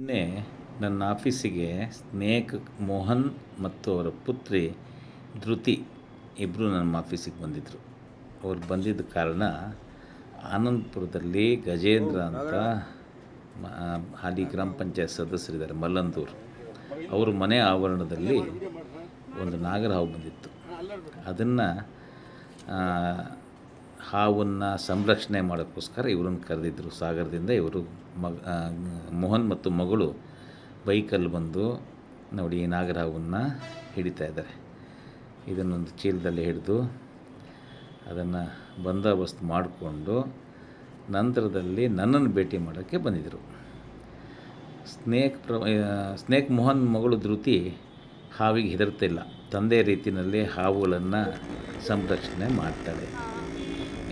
ನಿನ್ನೆ ನನ್ನ ಆಫೀಸಿಗೆ ಸ್ನೇಕ್ ಮೋಹನ್ ಮತ್ತು ಅವರ ಪುತ್ರಿ ಧೃತಿ ಇಬ್ಬರು ನಮ್ಮ ಆಫೀಸಿಗೆ ಬಂದಿದ್ದರು ಅವ್ರು ಬಂದಿದ್ದ ಕಾರಣ ಆನಂದಪುರದಲ್ಲಿ ಗಜೇಂದ್ರ ಅಂತ ಹಾಲಿ ಗ್ರಾಮ ಪಂಚಾಯತ್ ಸದಸ್ಯರಿದ್ದಾರೆ ಮಲ್ಲಂದೂರು. ಅವರು ಮನೆ ಆವರಣದಲ್ಲಿ ಒಂದು ನಾಗರಹಾವು ಬಂದಿತ್ತು. ಅದನ್ನು ಹಾವನ್ನು ಸಂರಕ್ಷಣೆ ಮಾಡೋಕ್ಕೋಸ್ಕರ ಇವರನ್ನು ಕರೆದಿದ್ದರು ಸಾಗರದಿಂದ ಇವರು ಮಗ ಮೋಹನ್ ಮತ್ತು ಮಗಳು ಬೈಕಲ್ಲಿ ಬಂದು ನೋಡಿ ಈ ನಾಗರ ಹಾವನ್ನು ಹಿಡಿತಾ ಇದ್ದಾರೆ. ಇದನ್ನೊಂದು ಚೀಲದಲ್ಲಿ ಹಿಡಿದು ಅದನ್ನು ಬಂದೋಬಸ್ತ್ ಮಾಡಿಕೊಂಡು ನಂತರದಲ್ಲಿ ನನ್ನನ್ನು ಭೇಟಿ ಮಾಡೋಕ್ಕೆ ಬಂದಿದ್ದರು ಸ್ನೇಕ್ ಪ್ರ ಸ್ನೇಕ್ ಮೋಹನ್ ಮಗಳು ಧೃತಿ ಹಾವಿಗೆ ಹೆದರ್ತಿಲ್ಲ. ತಂದೆ ರೀತಿಯಲ್ಲಿ ಹಾವುಗಳನ್ನು ಸಂರಕ್ಷಣೆ ಮಾಡ್ತಾಳೆ.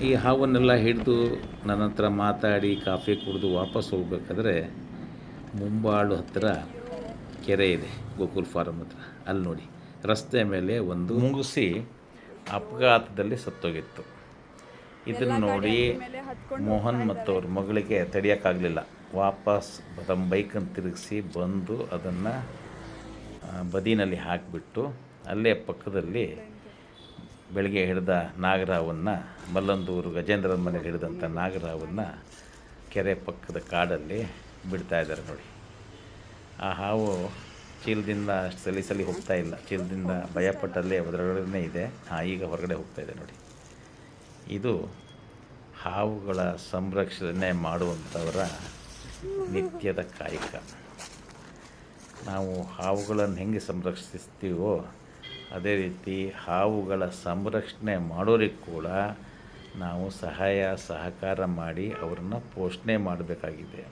ಈ ಹಾವನ್ನೆಲ್ಲ ಹಿಡಿದು ನನ್ನ ಹತ್ರ ಮಾತಾಡಿ ಕಾಫಿ ಕುಡಿದು ವಾಪಸ್ ಹೋಗಬೇಕಾದ್ರೆ ಮುಂಬಾಳು ಹತ್ತಿರ ಕೆರೆ ಇದೆ ಗೋಕುಲ್ ಫಾರಮ್ ಹತ್ರ. ಅಲ್ಲಿ ನೋಡಿ ರಸ್ತೆ ಮೇಲೆ ಒಂದು ಮುಂಗುಸಿ ಅಪಘಾತದಲ್ಲಿ ಸತ್ತೋಗಿತ್ತು. ಇದನ್ನು ನೋಡಿ ಮೋಹನ್ ಮತ್ತು ಅವ್ರ ಮಗಳಿಗೆ ತಡೆಯೋಕ್ಕಾಗಲಿಲ್ಲ. ವಾಪಸ್ ತಮ್ಮ ಬೈಕನ್ನು ತಿರುಗಿಸಿ ಬಂದು ಅದನ್ನು ಬದಿನಲ್ಲಿ ಹಾಕಿಬಿಟ್ಟು ಅಲ್ಲೇ ಪಕ್ಕದಲ್ಲಿ ಬೆಳಗ್ಗೆ ಹಿಡಿದ ನಾಗರಾವನ್ನು, ಮಲ್ಲಂದೂರು ಗಜೇಂದ್ರನ ಮನೆಗೆ ಹಿಡಿದಂಥ ನಾಗರಾವನ್ನು ಕೆರೆ ಪಕ್ಕದ ಕಾಡಲ್ಲಿ ಬಿಡ್ತಾ ಇದ್ದಾರೆ ನೋಡಿ. ಆ ಹಾವು ಚೀಲದಿಂದ ಅಷ್ಟು ಸಲಿ ಸಲಿ ಹೋಗ್ತಾ ಇಲ್ಲ. ಚೀಲದಿಂದ ಭಯಪಟ್ಟಲ್ಲೇ ಅದರೊಳಗಡೆ ಇದೆ. ಹಾಂ, ಈಗ ಹೊರಗಡೆ ಹೋಗ್ತಾ ಇದೆ ನೋಡಿ. ಇದು ಹಾವುಗಳ ಸಂರಕ್ಷಣೆ ಮಾಡುವಂಥವರ ನಿತ್ಯದ ಕಾಯಕ. ನಾವು ಹಾವುಗಳನ್ನು ಹೆಂಗೆ ಸಂರಕ್ಷಿಸ್ತೀವೋ ಅದೇ ರೀತಿ ಹಾವುಗಳ ಸಂರಕ್ಷಣೆ ಮಾಡೋರಿಗೆ ಕೂಡ ನಾವು ಸಹಾಯ ಸಹಕಾರ ಮಾಡಿ ಅವ್ರನ್ನ ಪೋಷಣೆ ಮಾಡಬೇಕಾಗಿದೆ.